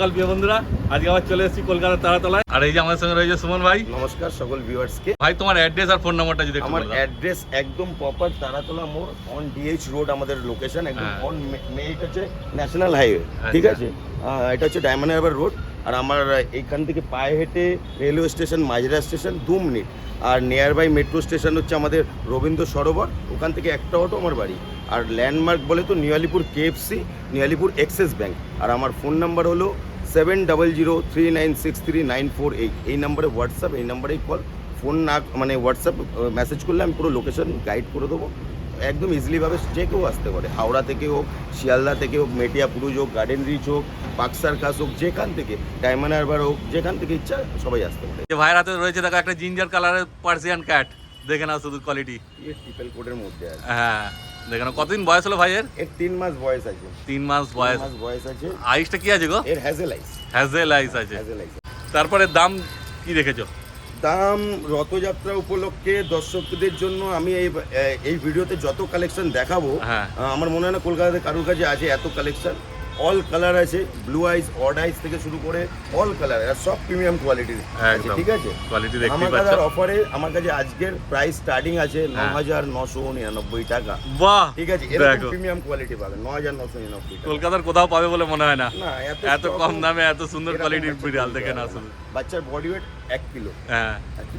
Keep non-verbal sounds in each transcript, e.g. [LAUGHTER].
সকাল প্রিয় বন্ধুরা আজকে আবার চলে এসেছি কলকাতার তারাতলায়। আর এই যে আমাদের সঙ্গে রয়েছে সুমন ভাই। নমস্কার সকল ভিউয়ার্সকে ভাই তোমার অ্যাড্রেস আর ফোন নাম্বারটা যদি আমার অ্যাড্রেস একদম প্রপার তারাতলা মোড় অন ডিএইচ রোড আমাদের লোকেশন একদম হ্যাঁ। অন মেইট হচ্ছে ন্যাশনাল হাইওয়ে ঠিক। আছে? এটা হচ্ছে ডায়মন্ড হারবার রোড আর আমার এইখান থেকে পায়ে হেঁটে রেলওয়ে স্টেশন মাজরা স্টেশন দু মিনিট। আর নিয়ার বাই মেট্রো স্টেশন হচ্ছে আমাদের রবীন্দ্র সরোবর ওখান থেকে একটা অটো আমার বাড়ি। আর ল্যান্ডমার্ক বলে তো new Nialipur KFC Nialipur Axis bank আর আমার ফোন নাম্বার হলো seven double zero three nine six three nine four eight এই নাম্বারে হোয়াটসঅ্যাপ এই নাম্বারেই কল ফোন না মানে হোয়াটসঅ্যাপ মেসেজ করলে আমি পুরো লোকেশন গাইড করে দেবো। একদম ইজিলিভাবে যে কেউ আসতে পারে। হাওড়া থেকে হোক শিয়ালদা থেকে হোক মেটিয়া পুরুষ হোক গার্ডেন রিচ হোক পাকসার কাস হোক যেখান থেকে ডায়মন্ড হারবার হোক যেখান থেকে ইচ্ছা সবাই আসতে পারে। যে ভাইয়ের হাতে রয়েছে দেখো একটা জিঞ্জার কালারের পার্সিয়ান ক্যাট দেখে নাও শুধু কোয়ালিটি ট্রিপল কোডের মধ্যে আছে। হ্যাঁ। দেখে নাও কতদিন বয়স হলো ভাইয়ের? এর তিন মাস বয়স আছে। তিন মাস বয়স। মাস বয়স আছে। আইসটা কি আছে গো? এর হ্যাজেল আইস হ্যাজেল আইস আছে। হ্যাজেল আইস তারপরে দাম কি রেখেছো? দাম রথযাত্রা উপলক্ষে দর্শকদের জন্য আমি এই এই ভিডিওতে যত কালেকশন দেখাবো হ্যাঁ। আমার মনে হয় না কলকাতাতে কারোর কাছে আছে এত কালেকশন অল কালার আছে ব্লু আইস অড আইস থেকে শুরু করে অল কালার আর সব প্রিমিয়াম কোয়ালিটির আছে ঠিক আছে? কোয়ালিটি দেখতেই আমার কাছে অফারে আমার কাছে আজকের প্রাইস স্টার্টিং আছে ন হ্যাঁ। হাজার নশো নিরানব্বই টাকা। বাহ ঠিক আছে? এরকম প্রিমিয়াম কোয়ালিটি পাবেন ন হাজার নশো নিরানব্বই কলকাতার কোথাও পাবে বলে মনে হয় না। না এত কম দামে এত সুন্দর কোয়ালিটির বিড়াল কিনতে দেখে না পারবে বাচ্চার বডি ওয়েট এক কিলো হ্যাঁ।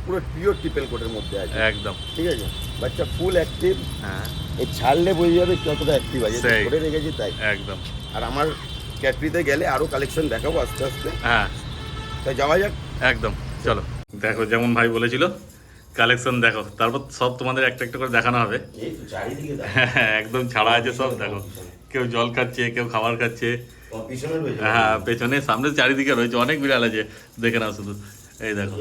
পুরো পিওর টিপেল কোটের মধ্যে আছে। একদম। ঠিক আছে? বাচ্চা ফুল অ্যাক্টিভ হ্যাঁ। এই ছাড়লে বোঝা যাবে কতটা অ্যাক্টিভ আছে। ধরে রেখেছি তাই। একদম। আর আমার ক্যাটরিতে গেলে আরও কালেকশন দেখাবো আস্তে আস্তে। হ্যাঁ। তাই যাওয়া যাক। একদম চলো। দেখো যেমন ভাই বলেছিল কালেকশন দেখো। তারপর সব তোমাদের একটা একটা করে দেখানো হবে। এই হ্যাঁ, [LAUGHS] একদম ছাড়া আছে সব দেখো। কেউ জল খাচ্ছে কেউ খাবার খাচ্ছে। হ্যাঁ পেছনে সামনে চারিদিকে রয়েছে অনেক বিড়াল আছে। দেখে নাও শুধু। এই দেখো।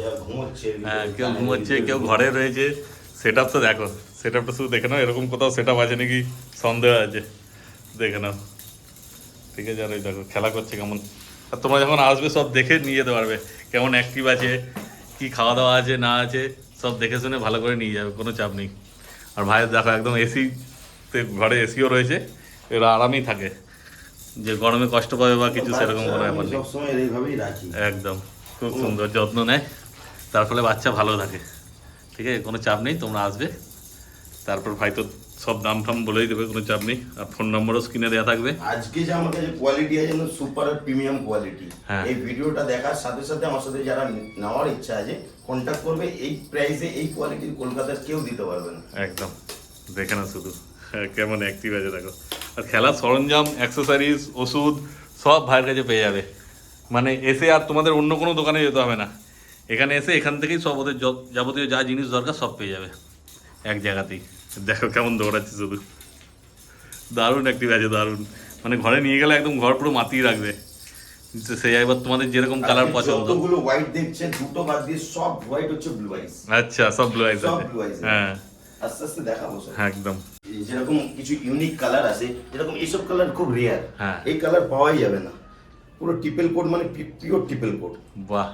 হ্যাঁ কেউ ঘুমোচ্ছে কেউ ঘরে রয়েছে। সেট তো দেখো। সেট আপটা শুধু দেখে নাও এরকম কোথাও সেট আছে নাকি? সন্দেহ আছে। দেখে নাও। ঠিক আছে আর ওই দেখো খেলা করছে কেমন। আর তোমরা যখন আসবে সব দেখে নিয়ে যেতে পারবে কেমন অ্যাক্টিভ আছে কি খাওয়া দাওয়া আছে না আছে সব দেখে শুনে ভালো করে নিয়ে যাবে কোনো চাপ নেই। আর ভাইয়ের দেখো একদম এসি ঘরে এসিও রয়েছে এরা আরামেই থাকে। যে গরমে কষ্ট পাবে বা কিছু সেরকম কোনো ব্যাপার নেই। একদম খুব সুন্দর যত্ন নেয়। তার ফলে বাচ্চা ভালো থাকে। ঠিক আছে কোনো চাপ নেই তোমরা আসবে। তারপর ভাই তো সব দাম ফাম বলেই দেবে কোনো চাপ নেই। আর ফোন নম্বরও স্ক্রিনে দেওয়া থাকবে। আজকে যে আমার কাছে কোয়ালিটি আছে না সুপার প্রিমিয়াম কোয়ালিটি হ্যাঁ। এই ভিডিওটা দেখার সাথে সাথে আমার সাথে যারা নেওয়ার ইচ্ছা আছে কন্ট্যাক্ট করবে এই প্রাইসে এই কোয়ালিটির কলকাতার কেউ দিতে পারবে না। একদম। দেখে না শুধু। হ্যাঁ, কেমন অ্যাক্টিভ আছে দেখো। আর খেলার সরঞ্জাম অ্যাক্সেসরিজ ওষুধ সব ভাইয়ের কাছে পেয়ে যাবে। মানে এসে আর তোমাদের অন্য কোনো দোকানে যেতে হবে না। এখানে এসে এখান থেকেই সব ওদের যাবতীয় যা জিনিস দরকার সব পেয়ে যাবে। এক জায়গাতেই। দেখো কেমন দৌড়াচ্ছে শুধু। দারুণ অ্যাক্টিভ আছে দারুণ। মানে ঘরে নিয়ে গেলে একদম ঘর পুরো মাতিয়ে রাখবে। সেই এবার তোমাদের যেরকম কালার পছন্দ। যতগুলো হোয়াইট দেখছেন দুটো বাদ দিয়ে সব হোয়াইট হচ্ছে ব্লু আইস আচ্ছা সব ব্লু আইস সব eyes আছে। হ্যাঁ। আস্তে আস্তে দেখাবো হ্যাঁ, একদম। যেরকম কিছু ইউনিক কালার আছে যেরকম এইসব কালার খুব রেয়ার হ্যাঁ। এই কালার পাওয়াই যাবে না। পুরো টিপেল কোড মানে পিওর টিপেল কোড বাহ।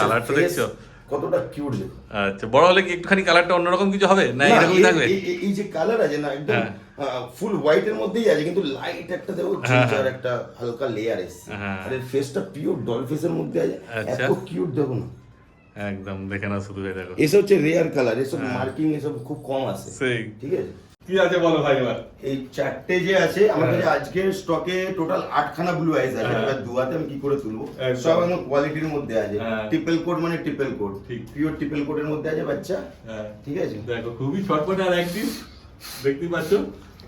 কালারটা দেখছ? কতটা কিউট দেখো আচ্ছা বড় হলে কি একটুখানি কালারটা অন্যরকম কিছু হবে না এরকমই থাকবে এই- যে কালার আছে না একদম হ্যাঁ। ফুল হোয়াইট এর মধ্যেই আছে কিন্তু লাইট একটা দেখো হ্যাঁ, জিঞ্জার হ্যাঁ। একটা হালকা লেয়ার এসছে হ্যাঁ। আর এর ফেসটা পিওর ডল ফেসের মধ্যে আছে আচ্ছা। এত কিউট দেখো না একদম দেখে না শুধু দেখো এসব হচ্ছে রেয়ার কালার এসব হ্যাঁ। মার্কিং এসব খুব কম আছে ঠিক আছে কি আছে বলো ভাই এবার? এই চারটে যে আছে আমার কাছে আজকে স্টকে টোটাল আটখানা ব্লু আইস আছে। হ্যাঁ। এবার দুয়াতে আমি কি করে তুলবো? সব একদম কোয়ালিটির মধ্যে আছে। হ্যাঁ। ট্রিপল কোড মানে ট্রিপল কোড ঠিক। পিওর ট্রিপল কোডের মধ্যে আছে বাচ্চা। হ্যাঁ। ঠিক আছে? দেখো খুবই ছটপট আর পাচ্ছ?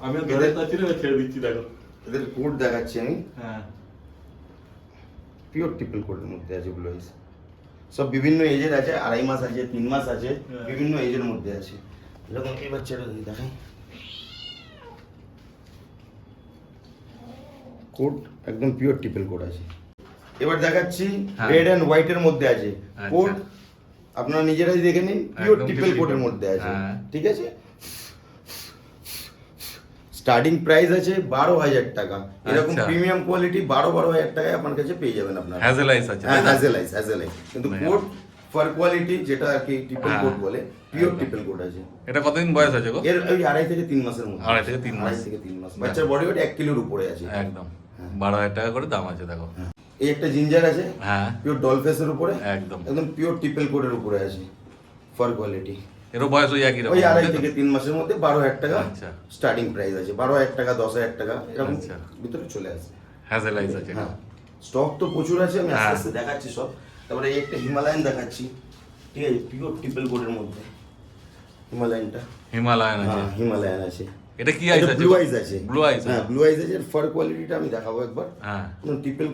আমি ধরে পাচ্ছি না ছেড়ে দিচ্ছি দেখো। এদের কোড দেখাচ্ছি আমি। হ্যাঁ। পিওর ট্রিপল কোডের মধ্যে আছে ব্লু আইস সব বিভিন্ন এজের আছে আড়াই মাস আছে তিন মাস আছে হ্যাঁ। বিভিন্ন এজের মধ্যে আছে। এরকম এই বাচ্চাটা দেখাই। কোড একদম পিওর ট্রিপল কোড আছে এবার দেখাচ্ছি হ্যাঁ। রেড অ্যান্ড হোয়াইটের মধ্যে আছে আচ্ছা। কোড আপনারা নিজেরাই দেখে নিন পিওর triple কোডের মধ্যে আছে হ্যাঁ। ঠিক আছে স্টার্টিং প্রাইস আছে বারো হাজার টাকা এরকম আচ্ছা। প্রিমিয়াম কোয়ালিটি বারো বারো হাজার টাকায় আপনার কাছে পেয়ে যাবেন আপনারা হ্যাজেল আইস আছে হ্যাঁ? হ্যাজেলাইস হ্যাজেলাইস কিন্তু কোড ফর কোয়ালিটি যেটা আর কি ট্রিপল হ্যাঁ। কোড বলে পিওর। ট্রিপল কোড আছে এটা কতদিন বয়স আছে গো এর ওই আড়াই থেকে তিন মাসের মধ্যে আড়াই থেকে তিন মাস। থেকে তিন মাস বাচ্চার বডি ওয়েট এক কিলোর উপরে আছে একদম বারো হাজার টাকা করে দাম আছে দেখো। এই একটা জিঞ্জার আছে হ্যাঁ। পিওর ডলফেসের উপরে একদম। একদম পিওর টিপেল কোডের উপরে আছে ফার কোয়ালিটি এরও বয়স ওই একই রকম ওই আড়াই থেকে তিন মাসের মধ্যে বারো হাজার টাকা আচ্ছা। স্টার্টিং প্রাইস আছে বারো হাজার টাকা দশ হাজার টাকা এরকম আচ্ছা। ভিতরে চলে আসে। হ্যাজেল আইস আছে হ্যাঁ। স্টক তো প্রচুর আছে আমি আস্তে হ্যাঁ। আস্তে দেখাচ্ছি সব। তারপরে এই একটা হিমালয়ান দেখাচ্ছি ঠিক আছে? পিওর ট্রিপল কোডের মধ্যে। হিমালয়ানটা হিমালয়ান আছে। হ্যাঁ হিমালয়ান আছে। এটা কি আইস আছে? ব্লু আইস আছে। ব্লু আইস হ্যাঁ ব্লু আইস আছে ফার কোয়ালিটিটা আমি দেখাবো একবার। হ্যাঁ।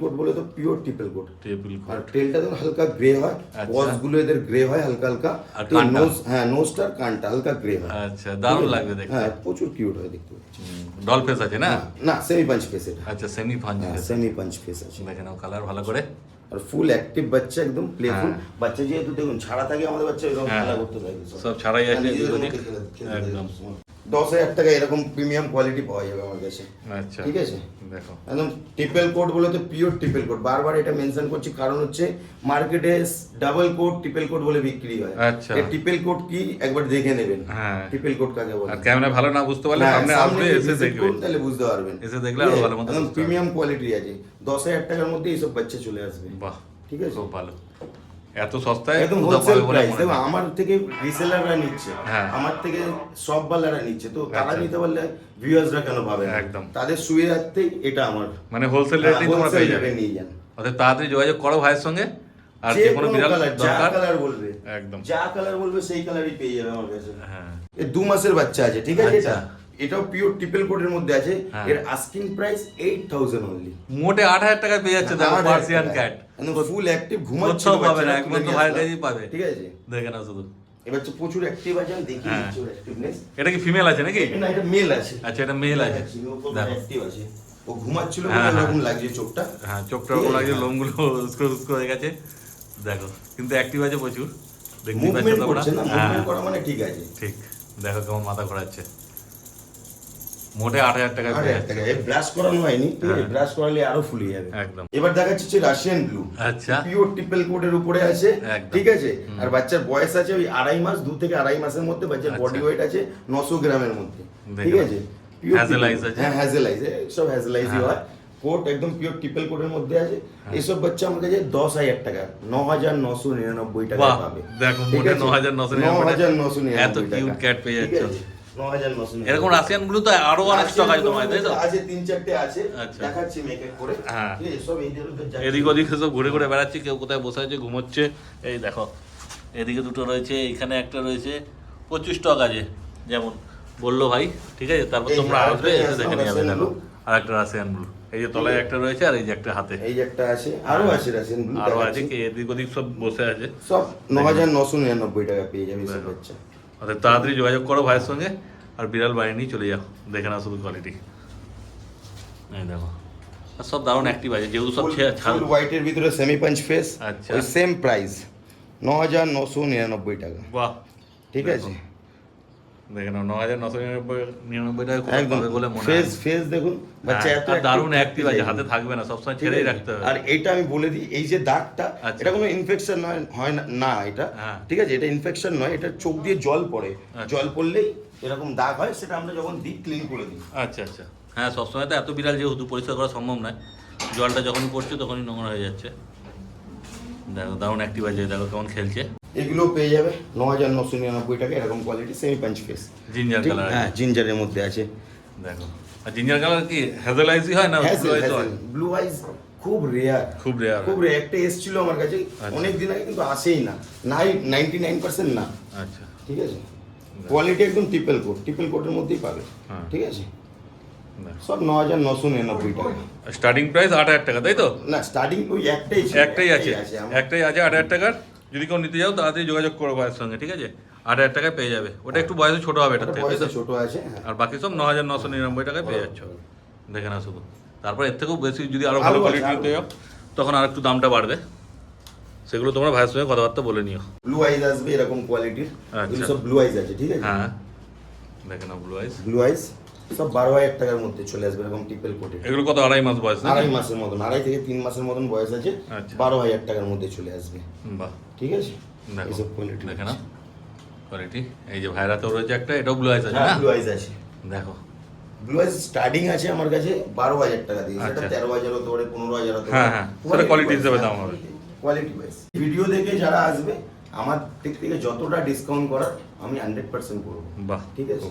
কোড বলে তো পিওর কোড টেবিল আর টেলটা তো হালকা গ্রে হয় আচ্ছা। ওয়াজগুলো এদের গ্রে হয় হালকা হালকা। আর নোজ হ্যাঁ কানটা হালকা গ্রে হয়। আচ্ছা দারুণ লাগবে দেখতে। হ্যাঁ প্রচুর কিউট হয় দেখতে। ডল ফেস আছে না? না সেমি পাঞ্চ ফেস এটা। আচ্ছা সেমি হ্যাঁ সেমি পাঞ্চ ফেস আছে। দেখে নাও কালার ভালো করে। আর ফুল অ্যাক্টিভ বাচ্চা একদম প্লেফুল হ্যাঁ। বাচ্চা যেহেতু দেখুন ছাড়া থাকে আমাদের বাচ্চা এরকম হ্যাঁ। খেলা করতে থাকে সব ছাড়াই আছে একদম। দশ হাজার টাকা এরকম প্রিমিয়াম কোয়ালিটি পাওয়া যাবে আমার কাছে আচ্ছা। ঠিক আছে? দেখো। একদম ট্রিপল কোড বলে তো পিওর ট্রিপল কোড বারবার এটা মেনশন করছি কারণ হচ্ছে মার্কেটে ডাবল কোড ট্রিপল কোড বলে বিক্রি হয়। আচ্ছা। ট্রিপল কোড কি? একবার দেখে নেবেন। হ্যাঁ। ট্রিপল কোড কাকে বলে? আর ক্যামেরা ভালো না বুঝতে পারলে হ্যাঁ, সামনে আসবে এসে visit দেখবে। করুন, তাহলে বুঝতে পারবেন। এসে দেখলে আরও ভালো মতো একদম প্রিমিয়াম কোয়ালিটি আছে। দশ হাজার টাকার মধ্যে এইসব বাচ্চা চলে আসবে। বাহ। ঠিক আছে? খুব ভালো। এত সস্তায় একদম হোলসেল প্রাইস দেখো আমার থেকে রিসেলাররা নিচ্ছে হ্যাঁ। আমার থেকে নিচ্ছে তো তারা আচ্ছা। নিতে পারলে ভিউয়ার্সরা কেন পাবে একদম। তাদের সুবিধার্থেই এটা আমার মানে হোলসেল রেটেই তোমরা পেয়ে যাবে। নিয়ে যান। অর্থাৎ তাড়াতাড়ি যোগাযোগ করো ভাইয়ের সঙ্গে আর যে কোনো বিড়াল দরকার কালার বলবে। একদম। যা কালার বলবে সেই কালারই পেয়ে যাবে আমার কাছে। হ্যাঁ। এ দু মাসের বাচ্চা আছে ঠিক আছে আচ্ছা। এটা? এটাও পিওর ট্রিপল কোডের মধ্যে আছে। হ্যাঁ। এর asking price eight thousand only মোটে আট হাজার টাকায় পেয়ে যাচ্ছে দেখো পার্সিয়ান ক্যাট ফুল অ্যাক্টিভ ঘুমাচ্ছে পাবে না, একমাত্র ভাইয়ের কাছেই পাবে। ঠিক আছে? দেখে নাও শুধু। এবার তো প্রচুর অ্যাক্টিভ আছে আমি হ্যাঁ। ওর অ্যাক্টিভনেস এটা কি ফিমেল আছে নাকি? না এটা মেল আছে। আচ্ছা এটা মেল আছে। দেখো। অ্যাক্টিভ আছে। ও ঘুমাচ্ছিল হ্যাঁ, হ্যাঁ। এরকম লাগছে চোখটা। হ্যাঁ চোখটা ওরকম? লাগছে লোমগুলো উস্কো উস্কো হয়ে গেছে। দেখো কিন্তু অ্যাক্টিভ আছে প্রচুর। দেখতেই পাচ্ছ তোমরা। না হ্যাঁ। মুভমেন্ট করা মানে ঠিক আছে। ঠিক। দেখো কেমন মাথা ঘোরাচ্ছে। মোটে আট হাজার একটা এই ব্রাশ করানো হয়নি হ্যাঁ। ব্রাশ করালে আরও ফুলে যাবে। একদম। এবার দেখাচ্ছি হচ্ছে রাশিয়ান ব্লু। আচ্ছা। পিওর ট্রিপল কোডের উপরে আছে ঠিক আছে? আর বাচ্চার বয়স আছে ওই আড়াই মাস দু থেকে আড়াই মাসের মধ্যে বাচ্চার আচ্ছা। বডি ওয়েট আছে নশো গ্রামের মধ্যে ঠিক আছে? Eyes আছে? হ্যাঁ হ্যাজেল আইজ সব হ্যাজেল আইজই হ্যাঁ। হয়। কোট একদম পিওর ট্রিপল কোডের মধ্যে আছে। এইসব বাচ্চা আমার কাছে দশ হাজার টাকা ন হাজার নশো নিরানব্বই টাকা পাবে। দেখো, মোটে ন হাজার নশো নিরানব্বই এত cute cat পেয়ে যাচ্ছ। এরকম রাশিয়ানগুলো তো আরও অনেক স্টক আছে তোমার তাই তো? আছে তিন চারটে আছে আচ্ছা। দেখাচ্ছি মেকআপ করে। হ্যাঁ। সব। এদিক ওদিক সব ঘুরে ঘুরে বেড়াচ্ছে কেউ কোথায় বসে আছে ঘুমোচ্ছে। এই দেখো এদিকে দুটো রয়েছে এখানে একটা রয়েছে প্রচুর স্টক আছে যেমন বলল ভাই ঠিক আছে? তারপর তোমরা আসবে এসে দেখে নিয়ে যাবে দেখো। আর একটা রাশিয়ান ব্লু এই যে তলায় একটা রয়েছে আর এই যে একটা হাতে। এই যে একটা আছে আরও আছে রাশিয়ান ব্লু আরও আছে কি? এদিক ওদিক সব বসে আছে। সব ন হাজার নশো নিরানব্বই টাকা পেয়ে যাবে সব। বাচ্চা। অর্থাৎ তাড়াতাড়ি যোগাযোগ করো ভাইয়ের সঙ্গে আর বিড়াল বাড়ি নিয়ে চলে যাও দেখে না শুধু কোয়ালিটি এই দেখো আর সব দারুণ অ্যাক্টিভ আছে যেহেতু সব ফুল হোয়াইটের ভিতরে সেমি পাঞ্চ ফেস আচ্ছা। ওই সেম প্রাইস ন হাজার নশো নিরানব্বই টাকা। বাহ। ঠিক আছে? দেখে নাও ন হাজার নশো নিরানব্বই নিরানব্বই টাকা একদম। পাবে বলে মনে ফেস ফেস দেখুন বাচ্চা এত দারুণ active অ্যাক্টিভ আছে হাতে থাকবে না সবসময় ছেড়েই রাখতে হবে। আর এটা আমি বলে দিই এই যে দাগটা আচ্ছা। এটা কোনো ইনফেকশন নয় হয় না না এটা। হ্যাঁ। ঠিক আছে এটা ইনফেকশন নয় এটা চোখ দিয়ে জল পড়ে। আচ্ছা। জল পড়লেই এরকম দাগ হয় সেটা আমরা যখন দিই ক্লিন করে দিই। আচ্ছা আচ্ছা। হ্যাঁ সবসময় তো এত বিড়াল যেহেতু পরিষ্কার করা সম্ভব নয় জলটা যখনই পড়ছে তখনই নোংরা হয়ে যাচ্ছে। দেখো দারুণ অ্যাক্টিভ আছে দেখো কেমন খেলছে। এগুলো পেয়ে যাবে। ন হাজার নশো নিরানব্বই টাকা এরকম quality semi punch face ginger colour হ্যাঁ জিঞ্জারের মধ্যে আছে। দেখো। আর জিঞ্জার কালার কি হেজেলাইজি হয় না? ব্লু আইজ খুব রেয়ার খুব রেয়ার খুব রেয়ার একটা এসেছিল আমার কাছে আচ্ছা। অনেক দিন আগে কিন্তু আসেই না। নাই নাইনটি নাইন পার্সেন্ট না। আচ্ছা। ঠিক আছে? কোয়ালিটি একদম ট্রিপল কোট ট্রিপল কোটের মধ্যেই পাবে। হ্যাঁ। ঠিক আছে? সব ন হাজার নশো নিরানব্বই টাকা। স্টার্টিং প্রাইস আট হাজার টাকা তাই তো? না স্টার্টিং ওই একটাই একটাই আছে। একটাই আছে আট হাজার টাকার? যদি কেউ নিতে যাও তাড়াতাড়ি যোগাযোগ করো ভাইয়ের সঙ্গে ঠিক আছে? আট হাজার টাকায় পেয়ে যাবে। ওটা একটু বয়সে ছোটো হবে এটা থেকে বয়সে? ছোট আছে হ্যাঁ। আর বাকি সব ন হাজার নশো নিরানব্বই টাকায় পেয়ে যাচ্ছ। দেখে না শুধু। তারপর এর থেকেও বেশি যদি আরও ভালো কোয়ালিটি নিতে যাও তখন আর একটু দামটা বাড়বে। সেগুলো তোমরা ভাইয়ের সঙ্গে কথাবার্তা বলে নিও। ব্লু আইজ আসবে এরকম কোয়ালিটির আচ্ছা। সব ব্লু আইজ আছে ঠিক আছে? হ্যাঁ। দেখে নাও ব্লু আইস ব্লু আইজ সব বারো হাজার টাকার মধ্যে চলে আসবে এরকম ট্রিপল কোটে এগুলো কত আড়াই মাস বয়স আড়াই মাসের মতন আড়াই থেকে তিন মাসের মতন বয়স আছে আচ্ছা। বারো হাজার টাকার মধ্যে চলে আসবে। বাহ। ঠিক আছে? এইসব কোয়ালিটি দেখে নাও। কোয়ালিটি এই যে ভাইরাতেও রয়েছে একটা এটাও ব্লু আইস আছে হ্যাঁ না? ব্লু আইজ আছে। দেখো। ব্লু আইস স্টার্টিং আছে আমার কাছে বারো হাজার টাকা দিয়ে। সেটা আচ্ছা। তেরো হাজার হতে পারে পনেরো হাজার হতে হ্যাঁ, হ্যাঁ। হিসেবে দাম হবে। কোয়ালিটি ওয়াইজ ভিডিও দেখে যারা আসবে আমার দিক থেকে যতটা ডিসকাউন্ট করার আমি হান্ড্রেড পার্সেন্ট করব বাহ ঠিক আছে।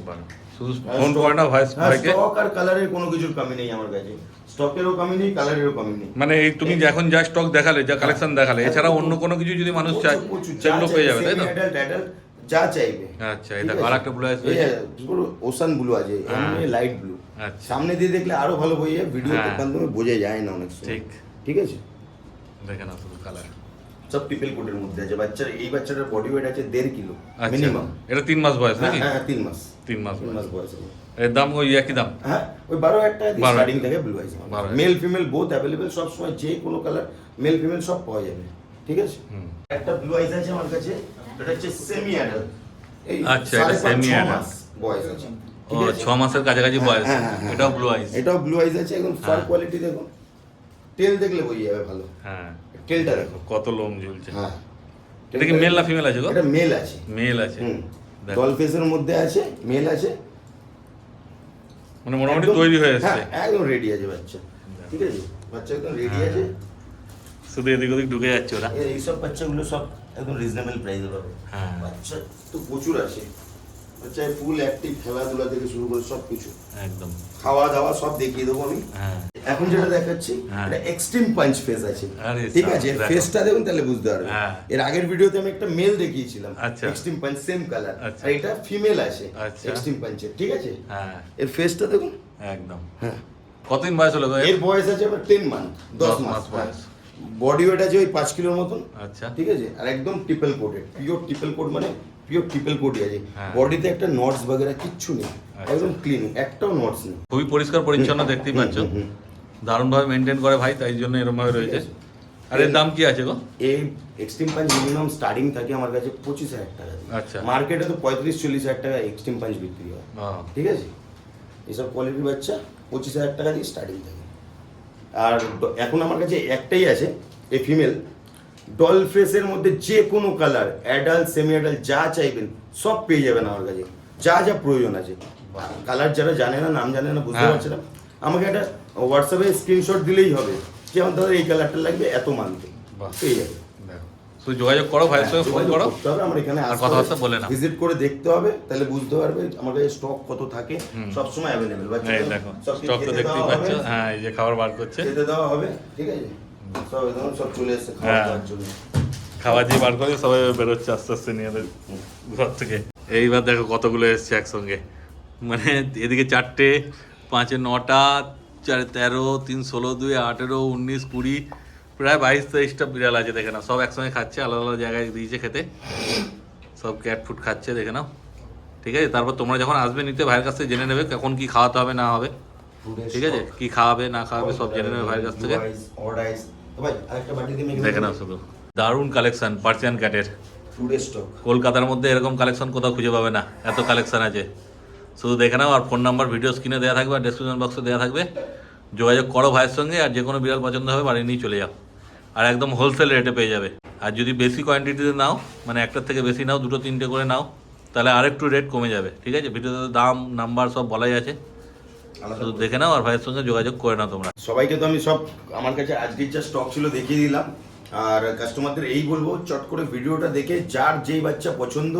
শুধু ফোন করে না ভয়েস স্টক আর কালারের কোনো কিছুর কমি নেই আমার কাছে স্টকেরও কমি নেই কালারেরও কমি নেই মানে এই তুমি এখন যা স্টক দেখালে যা কালেকশন দেখালে এছাড়া অন্য কোনো কিছু যদি মানুষ চায়। সেগুলো পেয়ে যাবে তাই তো যা চাইবে আচ্ছা আছে? আর একটা ব্লু এই ওশান ব্লু আছে হ্যাঁ। লাইট ব্লু আচ্ছা। সামনে দিয়ে দেখলে আরও ভালো বই যায় ভিডিওতে হ্যাঁ। মাধ্যমে বোঝা যায় না অনেক ঠিক। ঠিক আছে দেখে না কালার সব ট্রিপল কোটের মধ্যে আছে। বাচ্চার এই বাচ্চাটার বডি ওয়েট আছে দেড় কিলো আচ্ছা। মিনিমাম এটা তিন মাস বয়স হ্যাঁ নাকি? হ্যাঁ তিন মাস। তিন মাস মাস বয়স বয়স এর দাম ওই একই দাম? হ্যাঁ ওই বারো টাকা স্টার্টিং থাকে blue ice male female both available সব সময় যে কোনো কালার মেল ফিমেল সব পাওয়া যাবে। ঠিক আছে? একটা ব্লু আইস আছে আমার কাছে এটা হচ্ছে সেমি অ্যাডাল্ট আচ্ছা, এটা adult। মাস বয়স আছে। ও? ছ মাসের কাছাকাছি বয়স। হ্যাঁ, হ্যাঁ, হ্যাঁ। এটাও ব্লু আইস এটাও ব্লু আইস আছে এখন ফার। কোয়ালিটি দেখুন। তেল দেখলে বই যাবে ভালো। হ্যাঁ। তেলটা দেখো। কত লোম ঝুলছে। হ্যাঁ। এটা কি মেল না ফিমেল আছে গো? এটা মেল আছে। মেল আছে। দেখো। মধ্যে আছে মেল আছে। মানে মোটামুটি তৈরি হয়ে এসছে। হ্যাঁ একদম রেডি আছে বাচ্চা। ঠিক আছে? বাচ্চা একদম রেডি হ্যাঁ। আছে। শুধু এদিক ওদিক ঢুকে যাচ্ছে ওরা। এইসব বাচ্চাগুলো সব একদম রিজনেবল প্রাইসে পাবে। হ্যাঁ। বাচ্চা তো প্রচুর আছে। বাচ্চা ফুল অ্যাক্টিভ খেলাধুলা থেকে শুরু করে সব কিছু একদম। খাওয়া দাওয়া সব দেখিয়ে দেবো আমি। হ্যাঁ। এখন যেটা দেখাচ্ছি হ্যাঁ। এটা এক্সট্রিম পাঞ্চ ফেস আছে ঠিক আছে ফেসটা দেখুন তাহলে বুঝতে পারবেন হ্যাঁ। এর আগের ভিডিওতে আমি একটা মেল দেখিয়েছিলাম। Extreme punch same colour. আর এটা ফিমেল আছে আচ্ছা। এক্সট্রিম পাঞ্চের ঠিক আছে হ্যাঁ এর ফেসটা দেখুন একদম হ্যাঁ কতদিন বয়স হলো এর? বয়স আছে আবার টেন মান্থ দশ মাস বয়স। বডি ওয়েট আছে ওই পাঁচ কিলোর মতন আচ্ছা ঠিক আছে আর একদম triple coated pure triple coat মানে পিওর ট্রিপল কোটই আছে হ্যাঁ। বডিতে একটা নটস বাগেরা কিচ্ছু নেই আচ্ছা। একদম ক্লিন একটাও নটস নেই খুবই পরিষ্কার পরিচ্ছন্ন দেখতেই পাচ্ছ। দারুণভাবে মেনটেন করে ভাই তাই জন্য এরকম ভাবে রয়েছে আর এর দাম কি আছে গো? এই এক্সট্রিম পাঞ্চ মিনিমাম স্টার্টিং থাকে আমার কাছে পঁচিশ হাজার টাকা আচ্ছা। মার্কেটে তো পঁয়ত্রিশ চল্লিশ হাজার টাকা এক্সট্রিম পাঞ্চ বিক্রি হয়। ঠিক আছে? এইসব কোয়ালিটির বাচ্চা পঁচিশ হাজার টাকা দিয়ে স্টার্টিং থাকে। আর এখন আমার কাছে একটাই আছে এই ফিমেল ডল ফেসের মধ্যে যে কোনো কালার অ্যাডাল্ট সেমি অ্যাডাল্ট যা চাইবেন সব পেয়ে যাবেন আমার কাছে। যা যা প্রয়োজন আছে। কালার যারা জানে না নাম জানে না বুঝতে হ্যাঁ। পারছে না। আমাকে একটা হোয়াটসঅ্যাপে স্ক্রিনশট দিলেই হবে। যে আমার দাদা এই কালারটা লাগবে এত মানতে। পেয়ে যাবে শুধু যোগাযোগ করো ভাইয়ের সঙ্গে ফোন করো। আমার এখানে আর কথাবার্তা বলে নাও। ভিজিট করে দেখতে হবে তাহলে বুঝতে পারবে আমার কাছে স্টক কত থাকে। সব সময় অ্যাভেলেবেল এই দেখো স্টক তো দেখতেই পাচ্ছ। হ্যাঁ এই যে খাবার বার করছে। খেতে দেওয়া হবে ঠিক আছে? সব একদম সব চলে এসেছে খাওয়া হ্যাঁ। দাওয়ার জন্য খাবার দিয়ে বার করে সবাই বেরোচ্ছে আস্তে আস্তে নিয়ে ঘর থেকে। এইবার দেখো কতগুলো এসছে একসঙ্গে। মানে এদিকে চারটে পাঁচে নটা চারে তেরো তিন ষোলো দুই আঠেরো উনিশ কুড়ি প্রায় বাইশ তেইশটা বিড়াল আছে দেখে নাও। সব একসঙ্গে খাচ্ছে আলাদা আলাদা জায়গায় দিয়েছে খেতে। সব ক্যাট ফুড খাচ্ছে দেখে নাও। ঠিক আছে? তারপর তোমরা যখন আসবে নিতে ভাইয়ের কাছ থেকে জেনে নেবে কখন কি খাওয়াতে হবে না হবে। ঠিক আছে? কি খাওয়াবে না খাওয়াবে সব জেনে নেবে ভাইয়ের কাছ থেকে। দেখে নাও শুধু। দারুণ কালেকশন পার্সিয়ান ক্যাটের কলকাতার মধ্যে এরকম কালেকশন কোথাও খুঁজে পাবে না। এত কালেকশন আছে। শুধু দেখে নাও আর ফোন নাম্বার ভিডিও স্ক্রিনে দেওয়া থাকবে আর ডেসক্রিপশন বক্সে দেওয়া থাকবে। যোগাযোগ করো ভাইয়ের সঙ্গে আর যে কোনো বিড়াল পছন্দ হবে বাড়ি নিয়ে চলে যাও। আর একদম হোলসেল রেটে পেয়ে যাবে। আর যদি বেশি কোয়ান্টিটিতে নাও মানে একটার থেকে বেশি নাও দুটো তিনটে করে নাও তাহলে আরেকটু রেট কমে যাবে ঠিক আছে? ভিডিওতে দাম নাম্বার সব বলাই আছে। শুধু দেখে নাও আর ভাইয়ের সঙ্গে যোগাযোগ করে নাও তোমরা। সবাইকে তো আমি সব আমার কাছে আজকের যা স্টক ছিল দেখিয়ে দিলাম। আর কাস্টমারদের এই বলব চট করে ভিডিওটা দেখে যার যেই বাচ্চা পছন্দ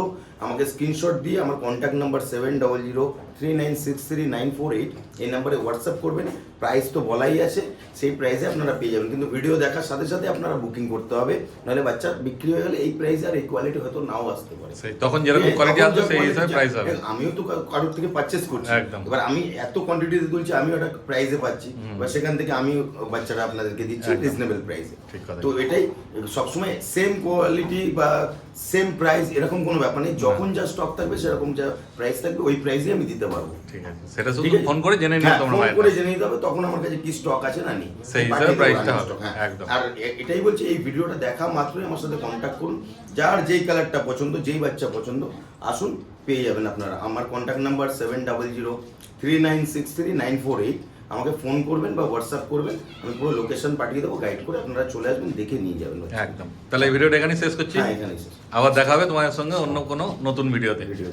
আমাকে স্ক্রিনশট দিয়ে আমার contact number seven double zero three nine six three nine four eight এই নাম্বারে হোয়াটসঅ্যাপ করবেন। প্রাইস তো বলাই আছে সেই প্রাইসে আপনারা পেয়ে যাবেন। কিন্তু ভিডিও দেখার সাথে সাথে আপনারা বুকিং করতে হবে নাহলে বাচ্চা বিক্রি হয়ে গেলে এই প্রাইস আর এই কোয়ালিটি হয়তো নাও আসতে পারে। তখন যেরকম কোয়ালিটি আসবে সেই হিসাবে প্রাইস হবে। আমিও তো কারোর থেকে পারচেস করছি। একদম। এবার আমি এত কোয়ান্টিটিতে তুলছি আমিও একটা প্রাইসে পাচ্ছি। এবার সেখান থেকে আমি বাচ্চাটা আপনাদেরকে দিচ্ছি। রিজনেবল প্রাইসে তো এটাই সবসময় সেম কোয়ালিটি বা সেম প্রাইস এরকম কোনো ব্যাপার নেই। যখন যা স্টক থাকবে সেরকম যা প্রাইস থাকবে ওই প্রাইসে আমি দিতে পারব। ঠিক আছে। সেটা শুধু ফোন করে জেনে হ্যাঁ, তোমরা ফোন করে জেনে নিতে হবে তখন আমার কাছে কি স্টক আছে না নেই। সেই হিসাবে প্রাইসটা হবে, হ্যাঁ। একদম। আর এটাই বলছি এই ভিডিওটা দেখা মাত্রই আমার সাথে কন্ট্যাক্ট করুন। যার যেই কালারটা পছন্দ যেই বাচ্চা পছন্দ আসুন পেয়ে যাবেন আপনারা। আমার contact number seven double zero three nine six three nine four eight আমাকে ফোন করবেন বা হোয়াটসঅ্যাপ করবেন আমি পুরো লোকেশন পাঠিয়ে দেবো গাইড করে আপনারা চলে আসবেন দেখে নিয়ে যাবেন একদম। তাহলে এই ভিডিওটা এখানে শেষ করছি। হ্যাঁ এখানে শেষ আবার দেখা হবে তোমাদের সঙ্গে অন্য কোনো নতুন ভিডিওতে। ভিডিও